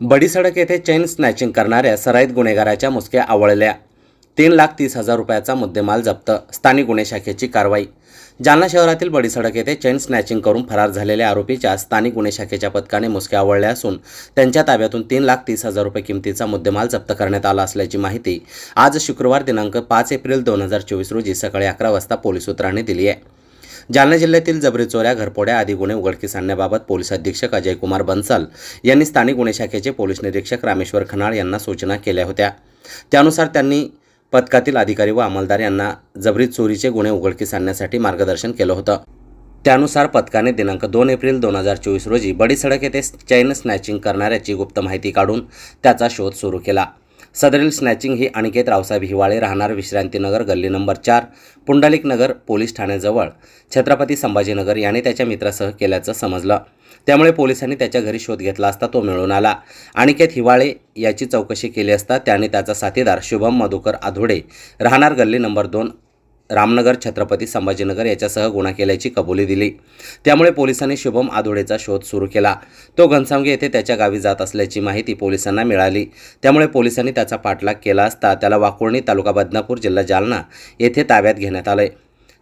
बडीसडक येथे chain snatching करणाऱ्या सराईत गुन्हेगाराच्या मुसक्या आवळल्या. तीन लाख तीस हजार रुपयाचा मुद्देमाल जप्त. स्थानिक गुन्हे शाखेची कारवाई. जालना शहरातील बडीसडक येथे चेन स्नॅचिंग करून फरार झालेल्या आरोपीच्या स्थानिक गुन्हे शाखेच्या पथकाने मुसक्या आवळल्या असून त्यांच्या ताब्यातून तीन लाख तीस हजार रुपये किमतीचा मुद्देमाल जप्त करण्यात आला असल्याची माहिती आज शुक्रवार दिनांक पाच एप्रिल दोन हजार चोवीस रोजी सकाळी अकरा वाजता पोलीस सूत्रांनी दिली आहे. जालना जिल्ह्यातील जबरी चोऱ्या घरपोड्या आदी गुन्हे उघडकीस आणण्याबाबत पोलीस अधीक्षक अजय कुमार बन्सल यांनी स्थानिक गुन्हे शाखेचे पोलीस निरीक्षक रामेश्वर खनाळ यांना सूचना केल्या होत्या. त्यानुसार त्यांनी पथकातील अधिकारी व अंमलदार यांना जबरी चोरीचे गुन्हे उघडकीस आणण्यासाठी मार्गदर्शन केलं होतं. त्यानुसार पथकाने दिनांक दोन एप्रिल दोन हजार चोवीस रोजी बडीसडक येथे चैन स्नॅचिंग करणाऱ्याची गुप्त माहिती काढून त्याचा शोध सुरू केला. सदरील स्नॅचिंग ही अनिकेत रावसाहेब हिवाळे राहणार विश्रांतीनगर गल्ली नंबर चार पुंडलिक नगर पोलीस ठाण्याजवळ. छत्रपती संभाजीनगर याने त्याच्या मित्रासह केल्याचं समजलं. त्यामुळे पोलिसांनी त्याच्या घरी शोध घेतला असता तो मिळून आला. अनिकेत हिवाळे याची चौकशी केली असता त्याने त्याचा साथीदार शुभम मधुकर आधोडे राहणार गल्ली नंबर दोन रामनगर छत्रपती संभाजीनगर याच्यासह गुन्हा केल्याची कबुली दिली. त्यामुळे पोलिसांनी शुभम आधोडेचा शोध सुरू केला. तो घनसावंगी येथे त्याच्या गावी जात असल्याची माहिती पोलिसांना मिळाली. त्यामुळे पोलिसांनी त्याचा पाठलाग केला असता त्याला वाकुळणी तालुका बदनापूर जिल्हा जालना येथे ताब्यात घेण्यात आले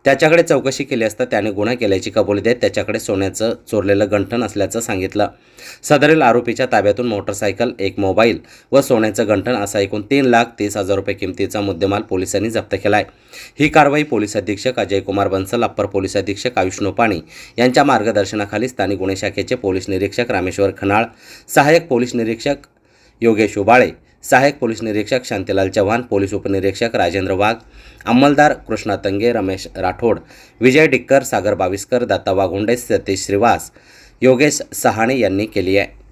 त्याच्याकडे चौकशी केली असता त्याने गुन्हा केल्याची कबुली देत त्याच्याकडे सोन्याचं चोरलेलं गंठण असल्याचं सांगितलं. सदरील आरोपीच्या ताब्यातून मोटरसायकल एक मोबाईल व सोन्याचं गंठण असा एकूण तीन लाख तीस हजार रुपये किमतीचा मुद्देमाल पोलिसांनी जप्त केला आहे ही कारवाई पोलीस अधीक्षक अजय कुमार बन्सल अप्पर पोलीस अधीक्षक आयुष नोपाणी यांच्या मार्गदर्शनाखाली स्थानिक गुन्हे शाखेचे पोलीस निरीक्षक रामेश्वर खनाळ सहाय्यक पोलीस निरीक्षक योगेश उबाळे सहाय्यक पोलीस निरीक्षक शांतीलाल चव्हाण पोलीस उपनिरीक्षक राजेंद्र वाघ अंमलदार कृष्णा तंगे रमेश राठोड विजय डिक्कर सागर बाविस्कर दत्ता वाघुंडे सतीश श्रीवास योगेश सहाणे यांनी केली आहे.